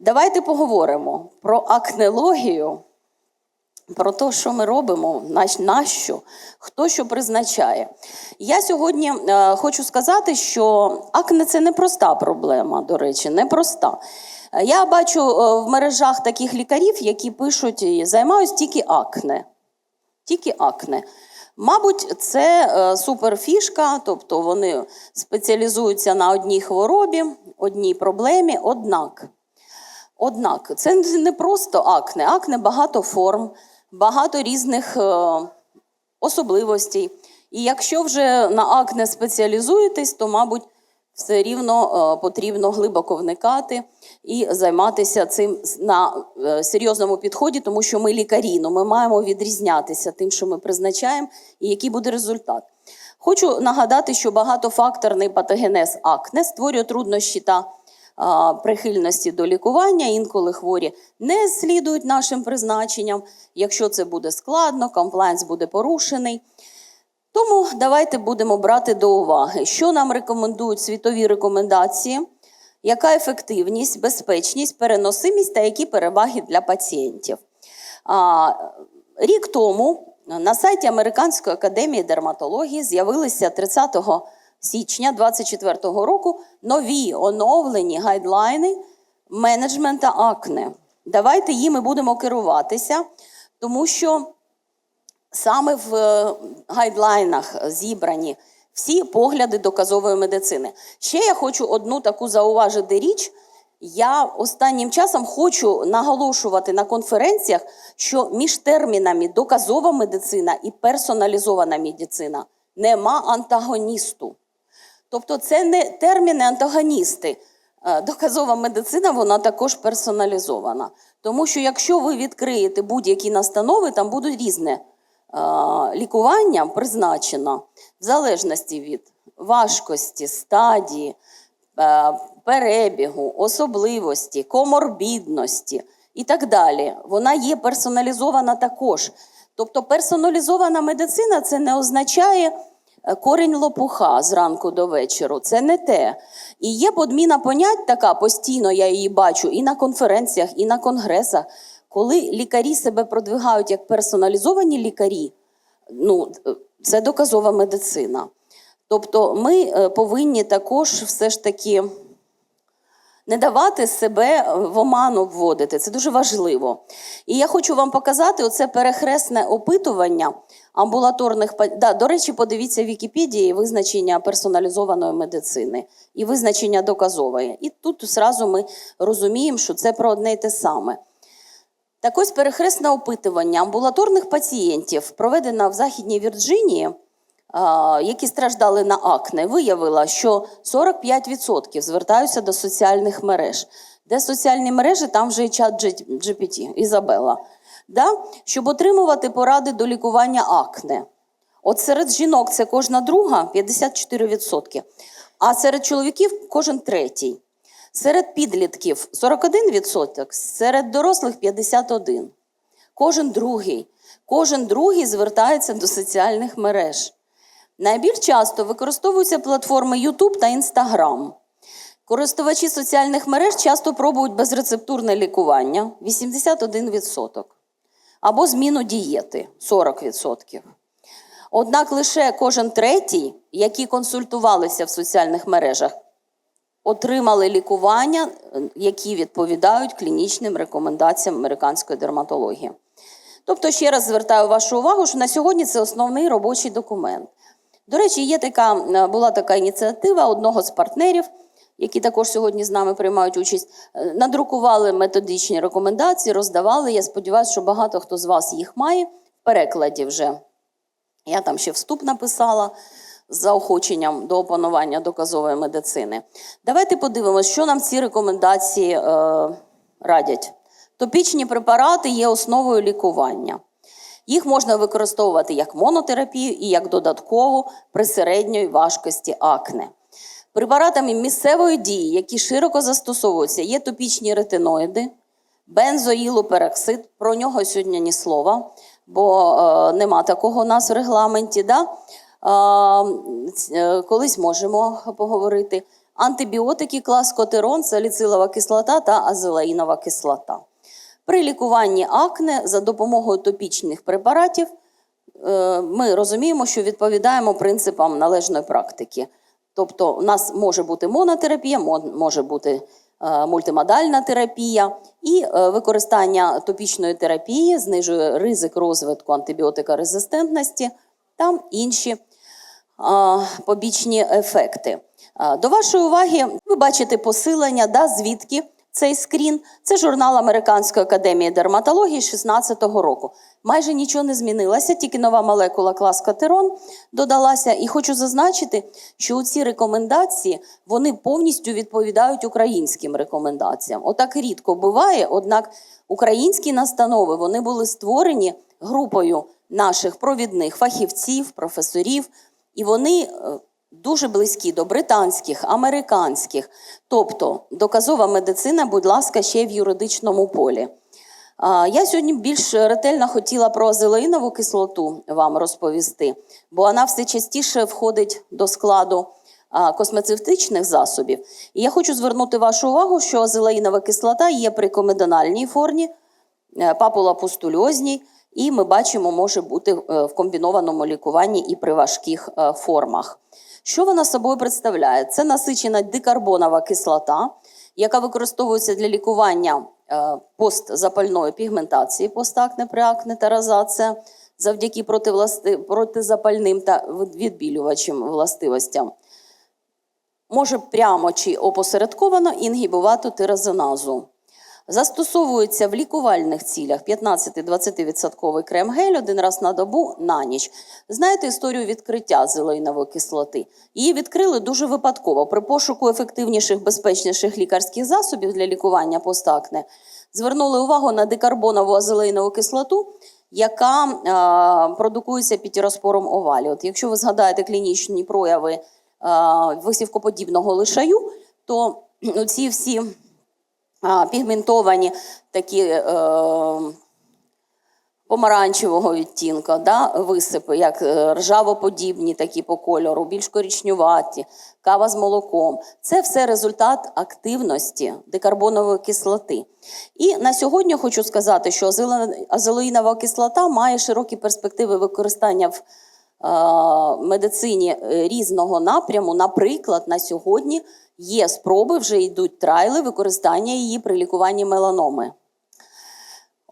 Давайте поговоримо про акнелогію, про те, що ми робимо, на- нащо, хто що призначає. Я сьогодні е, хочу сказати, що акне це не проста проблема, до речі, не проста. Е, Я бачу е, в мережах таких лікарів, які пишуть, займаюсь тільки акне. Тільки акне. Мабуть, це е, суперфішка, тобто вони спеціалізуються на одній хворобі, одній проблемі. Однак, однак, це не просто акне. Акне багато форм, багато різних е, особливостей. І якщо вже на акне спеціалізуєтесь, то, мабуть, все рівно е, потрібно глибоко вникати і займатися цим на е, серйозному підході, тому що ми лікарі, ну, ми маємо відрізнятися тим, що ми призначаємо, і який буде результат. Хочу нагадати, що багатофакторний патогенез акне створює труднощі та прихильності до лікування. Інколи хворі не слідують нашим призначенням. Якщо це буде складно, комплайнс буде порушений. Тому давайте будемо брати до уваги, що нам рекомендують світові рекомендації, яка ефективність, безпечність, переносимість та які переваги для пацієнтів. Рік тому на сайті Американської академії дерматології з'явилися 30 січня 2024 року нові оновлені гайдлайни менеджмента акне. Давайте їми будемо керуватися, тому що саме в е, гайдлайнах зібрані всі погляди доказової медицини. Ще я хочу одну таку зауважити річ. Я останнім часом хочу наголошувати на конференціях, що між термінами доказова медицина і персоналізована медицина нема антагоністу. Тобто це не терміни антагоністи. Е, Доказова медицина вона також персоналізована. Тому що якщо ви відкриєте будь-які настанови, там будуть різне е, лікування призначено в залежності від важкості, стадії, е, перебігу, особливості, коморбідності і так далі. Вона є персоналізована також. Тобто персоналізована медицина це не означає корінь лопуха зранку до вечора. Це не те. І є подміна понять така, постійно я її бачу і на конференціях, і на конгресах, коли лікарі себе продвигають як персоналізовані лікарі, ну, е, це доказова медицина. Тобто ми е, повинні також все ж таки не давати себе в оману вводити. Це дуже важливо. І я хочу вам показати оце перехресне опитування амбулаторних да, До речі, подивіться в Вікіпедії визначення персоналізованої медицини і визначення доказової. І тут зразу ми розуміємо, що це про одне й те саме. Так ось перехресне опитування амбулаторних пацієнтів, проведене в Західній Вірджинії, які страждали на акне, виявила, що 45% звертаються до соціальних мереж. Де соціальні мережі, там вже і чат GPT, Ізабела. Да? Щоб отримувати поради до лікування акне. От серед жінок це кожна друга 54%, а серед чоловіків кожен третій. Серед підлітків 41%, серед дорослих 51%. Кожен другий. Кожен другий звертається до соціальних мереж. Найбільш часто використовуються платформи YouTube та Instagram. Користувачі соціальних мереж часто пробують безрецептурне лікування 81%, або зміну дієти 40%. Однак лише кожен третій, які консультувалися в соціальних мережах, отримали лікування, які відповідають клінічним рекомендаціям американської дерматології. Тобто, ще раз звертаю вашу увагу, що на сьогодні це основний робочий документ. До речі, є така, е, була така ініціатива одного з партнерів, які також сьогодні з нами приймають участь. Е, Надрукували методичні рекомендації, роздавали. Я сподіваюся, що багато хто з вас їх має в перекладі вже. Я там ще вступ написала з заохоченням до опанування доказової медицини. Давайте подивимося, що нам ці рекомендації е, радять. Топічні препарати є основою лікування. Їх можна використовувати як монотерапію і як додаткову при середньої важкості акне. Препаратами місцевої дії, які широко застосовуються, є топічні ретиноїди, бензоїлопероксид, про нього сьогодні ні слова, бо е, нема такого у нас в регламенті. Да? Е, е, колись можемо поговорити. антибіотики класкотерон, саліцилова кислота та азелаїнова кислота. При лікуванні акне за допомогою топічних препаратів е, ми розуміємо, що відповідаємо принципам належної практики. Тобто, у нас може бути монотерапія, може бути е, мультимодальна терапія, і е, використання топічної терапії знижує ризик розвитку антибіотикорезистентності та інші побічні ефекти. До вашої уваги ви бачите посилення, да, звідки цей скрін. Це журнал Американської академії дерматології 16-го року. Майже нічого не змінилося, тільки нова молекула класкотерон додалася. І хочу зазначити, що ці рекомендації вони повністю відповідають українським рекомендаціям. Отак рідко буває, однак українські настанови вони були створені групою наших провідних фахівців, професорів, і вони е, дуже близькі до британських, американських. Тобто доказова медицина, будь ласка, ще в юридичному полі. Я сьогодні більш ретельно хотіла про азелаїнову кислоту вам розповісти, бо вона все частіше входить до складу космецевтичних засобів. І я хочу звернути вашу увагу, що азелаїнова кислота є при комедональній формі, е, папулопустульозній, і ми бачимо, може бути е, в комбінованому лікуванні і при важких е, формах. Що вона собою представляє? Це насичена дикарбонова кислота, яка використовується для лікування е, постзапальної пігментації, постакне, преакне та розація завдяки протизапальним та відбілювачим властивостям. Може прямо чи опосередковано інгібувати тиразиназу. Застосовується в лікувальних цілях 15-20% крем-гель один раз на добу на ніч. Знаєте історію відкриття зелейнової кислоти? Її відкрили дуже випадково. При пошуку ефективніших, безпечніших лікарських засобів для лікування постакне звернули увагу на дикарбонову азелейнову кислоту, яка а, продукується пітіроспором овалі. От якщо ви згадаєте клінічні прояви а, висівкоподібного лишаю, то ці всі пігментовані такі е, помаранчевого відтінка, да, висипи, як е, ржавоподібні такі по кольору, більш коричнюваті, кава з молоком. Це все результат активності декарбонової кислоти. І на сьогодні хочу сказати, що азелоїнова кислота має широкі перспективи використання в медицині е, різного напряму. Наприклад, на сьогодні є спроби, вже йдуть трайли використання її при лікуванні меланоми.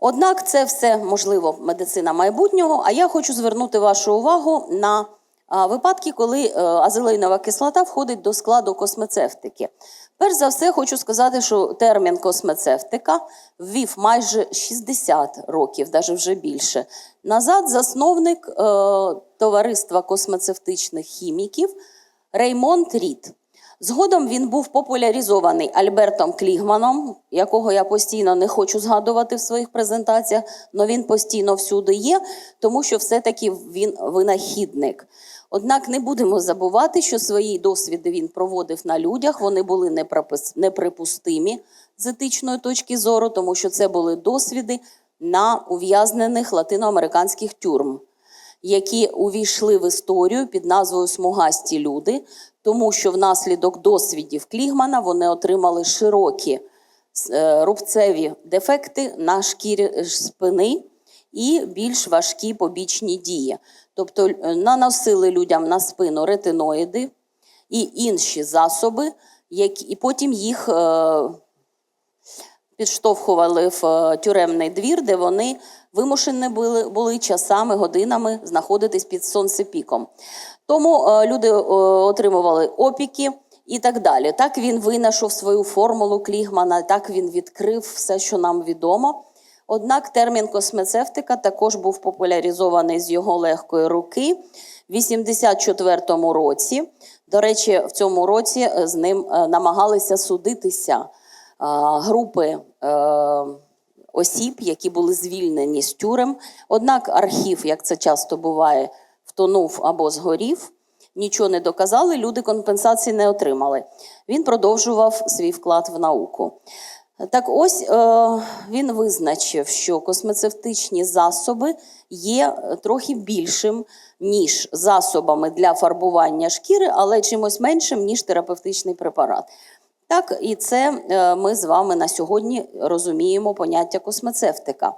Однак це все можливо медицина майбутнього. А я хочу звернути вашу увагу на випадки, коли е, азелейнова кислота входить до складу космецевтики. Перш за все, хочу сказати, що термін космецевтика ввів майже 60 років, навіть вже більше. Назад засновник е, товариства космецевтичних хіміків Реймонд Рід. Згодом він був популяризований Альбертом Клігманом, якого я постійно не хочу згадувати в своїх презентаціях, але він постійно всюди є, тому що все-таки він винахідник. Однак не будемо забувати, що свої досвіди він проводив на людях, вони були неприпустимі з етичної точки зору, тому що це були досвіди на ув'язнених латиноамериканських тюрм які увійшли в історію під назвою Смугасті люди, тому що внаслідок досвідів Клігмана вони отримали широкі е, рубцеві дефекти на шкірі спини і більш важкі побічні дії. Тобто е, наносили людям на спину ретиноїди і інші засоби, які, і потім їх е, підштовхували в е, тюремний двір, де вони вимушені були, були часами, годинами знаходитись під сонцепіком. Тому е, люди е, отримували опіки і так далі. Так він винайшов свою формулу Клігмана, так він відкрив все, що нам відомо. Однак термін космецевтика також був популяризований з його легкої руки в 84-му році. До речі, в цьому році е, з ним е, намагалися судитися групи е, осіб, які були звільнені з тюрем. Однак архів, як це часто буває, втонув або згорів. Нічого не доказали, люди компенсації не отримали. Він продовжував свій вклад в науку. Так ось е, він визначив, що космецевтичні засоби є е, трохи більшим, ніж засобами для фарбування шкіри, але чимось меншим, ніж терапевтичний препарат. Так, і це е, ми з вами на сьогодні розуміємо поняття космецевтика.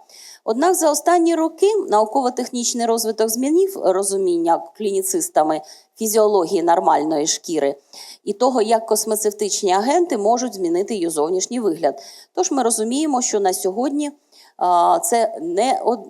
Однак за останні роки науково-технічний розвиток змінив розуміння клініцистами фізіології нормальної шкіри і того, як космецевтичні агенти можуть змінити її зовнішній вигляд. Тож ми розуміємо, що на сьогодні це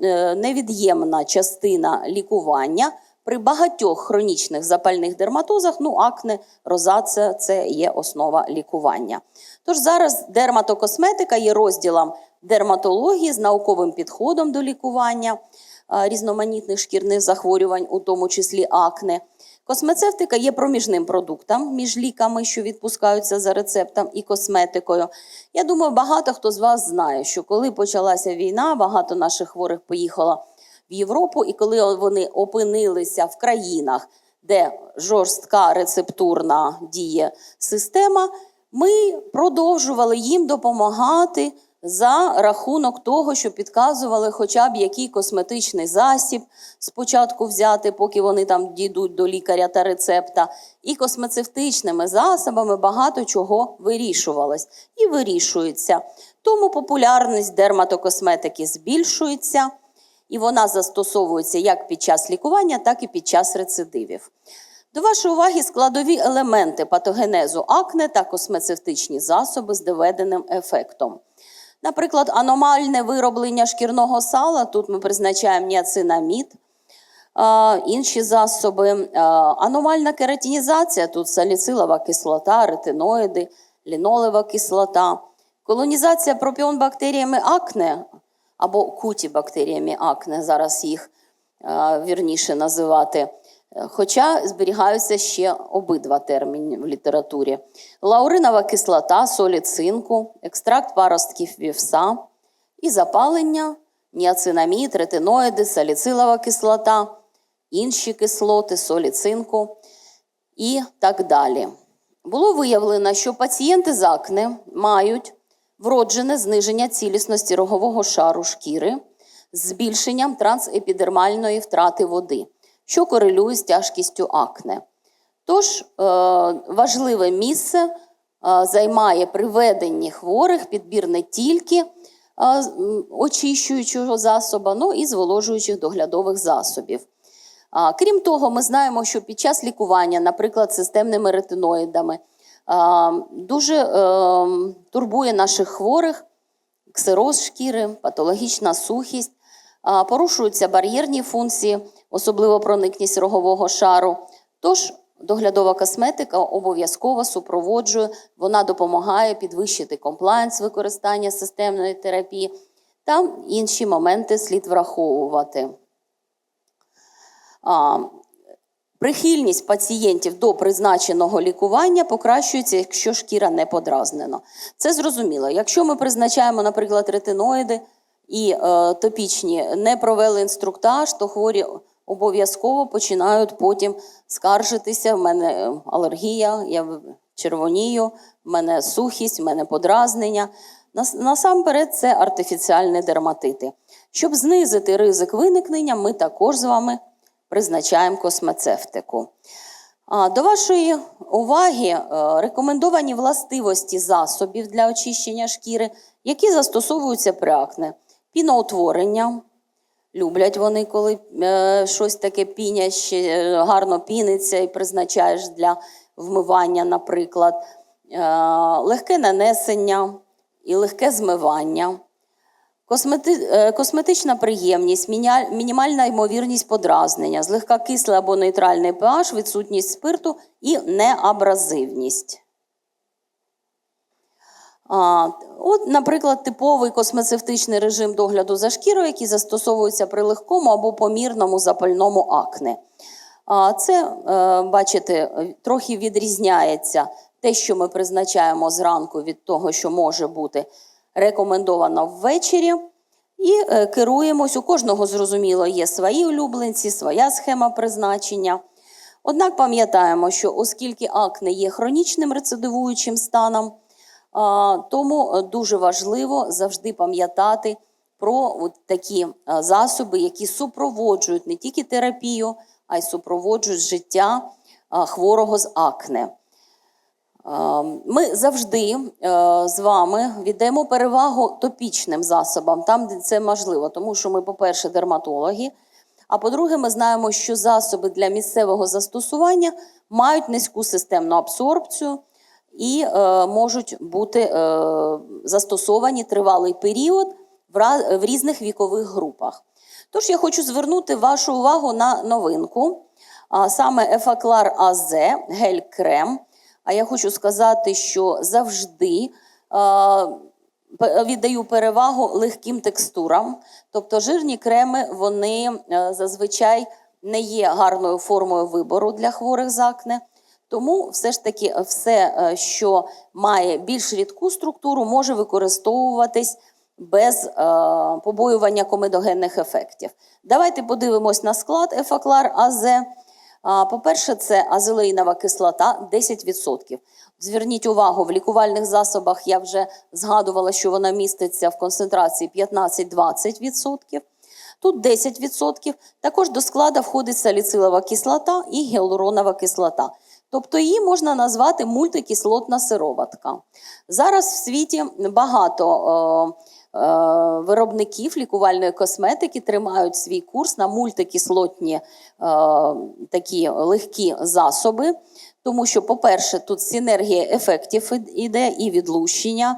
е, невід'ємна частина лікування. При багатьох хронічних запальних дерматозах, ну, акне, розація – це є основа лікування. Тож зараз дерматокосметика є розділом дерматології з науковим підходом до лікування різноманітних шкірних захворювань, у тому числі акне. Космецевтика є проміжним продуктом між ліками, що відпускаються за рецептом, і косметикою. Я думаю, багато хто з вас знає, що коли почалася війна, багато наших хворих поїхало в Європу, і коли вони опинилися в країнах, де жорстка рецептурна діє система, ми продовжували їм допомагати за рахунок того, що підказували хоча б який косметичний засіб спочатку взяти, поки вони там дійдуть до лікаря та рецепта. І космецевтичними засобами багато чого вирішувалось і вирішується. Тому популярність дерматокосметики збільшується, і вона застосовується як під час лікування, так і під час рецидивів. До вашої уваги складові елементи патогенезу акне та космецевтичні засоби з доведеним ефектом. Наприклад, аномальне вироблення шкірного сала, тут ми призначаємо ніацинамід, інші засоби, аномальна кератинізація, тут саліцилова кислота, ретиноїди, лінолева кислота, колонізація пропіон бактеріями акне або кутібактеріями акне, зараз їх вірніше називати. Е, Хоча зберігаються ще обидва терміни в літературі: лауринова кислота, солі цинку, екстракт паростків вівса і запалення, ніацинамід, ретиноїди, саліцилова кислота, інші кислоти, солі цинку і так далі. Було виявлено, що пацієнти з акне мають вроджене зниження цілісності рогового шару шкіри з збільшенням трансепідермальної втрати води, що корелює з тяжкістю акне. Тож е, важливе місце е, займає при веденні хворих підбір не тільки е, очищуючого засоба, но і зволожуючих доглядових засобів. Крім того, ми знаємо, що під час лікування, наприклад, системними ретиноїдами, дуже е, турбує наших хворих ксероз шкіри, патологічна сухість, порушуються бар'єрні функції, особливо проникність рогового шару. Тож доглядова косметика обов'язково супроводжує, вона допомагає підвищити комплайнс використання системної терапії та інші моменти слід враховувати. Прихильність пацієнтів до призначеного лікування покращується, якщо шкіра не подразнена. Це зрозуміло. Якщо ми призначаємо, наприклад, ретиноїди і е, топічні не провели інструктаж, то хворі обов'язково починають потім скаржитися. В мене е, алергія, я червонію, в мене сухість, в мене подразнення. Насамперед, це артифіціальні дерматити. Щоб знизити ризик виникнення, ми також з вами призначаємо космецевтику. До вашої уваги е, рекомендовані властивості засобів для очищення шкіри, які застосовуються при акне. Піноутворення. Люблять вони, коли е, щось таке піняще, е, гарно піниться і призначаєш для вмивання, наприклад. Легке нанесення і легке змивання. Е, Косметична приємність, мінімальна ймовірність подразнення, злегка кислий або нейтральний pH, відсутність спирту і неабразивність. От, наприклад, типовий космецевтичний режим догляду за шкірою, який застосовується при легкому або помірному запальному акне. Це, е, бачите, трохи відрізняється те, що ми призначаємо зранку від того, що може бути рекомендовано ввечері. І е, керуємось. У кожного зрозуміло є свої улюбленці, своя схема призначення. Однак пам'ятаємо, що оскільки акне є хронічним рецидивуючим станом, Тому е, дуже важливо завжди пам'ятати про такі е, засоби, які супроводжують не тільки терапію, а й супроводжують життя хворого з акне. Е, Ми завжди е, з вами віддаємо перевагу топічним засобам, там, де це можливо, тому що ми, по-перше, дерматологи. А по-друге, ми знаємо, що засоби для місцевого застосування мають низьку системну абсорбцію і е, можуть бути е, застосовані тривалий період в, різних вікових групах. Тож я хочу звернути вашу увагу на новинку, саме Ефаклар АЗ, гель-крем. А я хочу сказати, що завжди віддаю перевагу легким текстурам. Тобто жирні креми вони е, зазвичай не є гарною формою вибору для хворих з акне. Тому все ж таки все, е, що має більш рідку структуру, може використовуватись без е, побоювання комедогенних ефектів. Давайте подивимось на склад Ефаклар АЗ. По-перше, це азелеїнова кислота 10%. Зверніть увагу, в лікувальних засобах я вже згадувала, що вона міститься в концентрації 15-20%. Тут 10%. Також до складу входить саліцилова кислота і гіалуронова кислота. Тобто її можна назвати мультикислотна сироватка. Зараз в світі багато е, виробників лікувальної косметики тримають свій курс на мультикислотні е, такі легкі засоби. Тому що, по-перше, тут синергія ефектів іде і відлущення,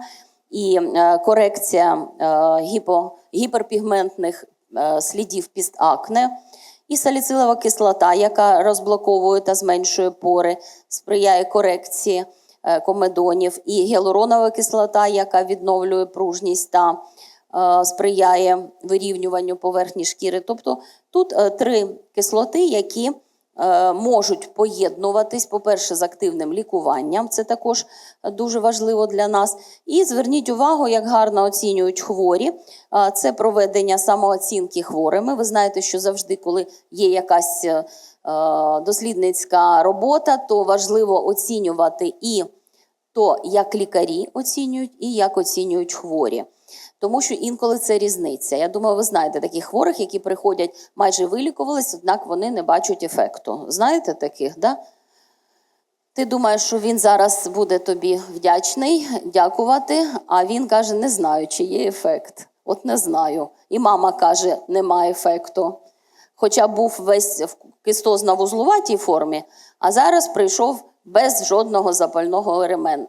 і е, корекція е, гіпо, гіперпігментних е, слідів пістакне, і саліцилова кислота, яка розблоковує та зменшує пори, сприяє корекції е, комедонів, і гіалуронова кислота, яка відновлює пружність та е, сприяє вирівнюванню поверхні шкіри. Тобто тут е, три кислоти, які е, можуть поєднуватись, по-перше, з активним лікуванням, це також дуже важливо для нас. І зверніть увагу, як гарно оцінюють хворі. Е, Це проведення самооцінки хворими. Ви знаєте, що завжди, коли є якась е, дослідницька робота, то важливо оцінювати і то, як лікарі оцінюють, і як оцінюють хворі. Тому що інколи це різниця. Я думаю, ви знаєте таких хворих, які приходять, майже вилікувались, однак вони не бачать ефекту. Знаєте таких, да? Ти думаєш, що він зараз буде тобі вдячний, дякувати, а він каже: не знаю, чи є ефект. От не знаю. І мама каже, нема ефекту. Хоча був весь в кистозно-вузлуватій формі, а зараз прийшов без жодного запального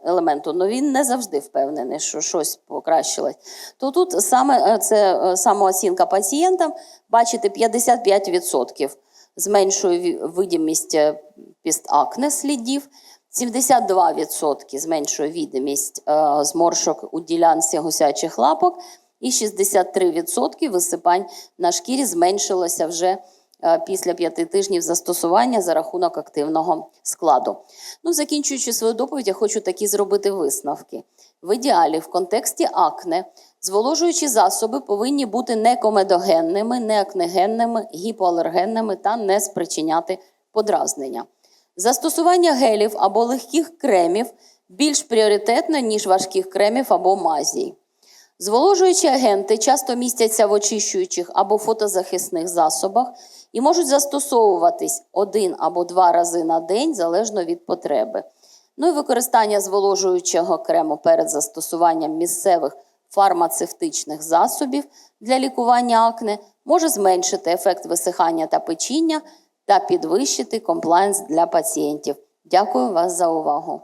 елементу. Ну він не завжди впевнений, що щось покращилось. То тут саме е, це е, самооцінка пацієнта, бачите, 55% зменшує видимість е, пістакне слідів, 72% зменшує відомість зморшок у ділянці гусячих лапок, і 63% висипань на шкірі. Зменшилося вже після п'яти тижнів застосування за рахунок активного складу. Ну, закінчуючи свою доповідь, я хочу такі зробити висновки. В ідеалі в контексті акне зволожуючі засоби повинні бути не комедогенними, не гіпоалергенними та не спричиняти подразнення. Застосування гелів або легких кремів більш пріоритетне, ніж важких кремів або мазій. Зволожуючі агенти часто містяться в очищуючих або фотозахисних засобах і можуть застосовуватись один або два рази на день залежно від потреби. Ну і використання зволожуючого крему перед застосуванням місцевих фармацевтичних засобів для лікування акне може зменшити ефект висихання та печіння та підвищити комплаєнс для пацієнтів. Дякую вас за увагу.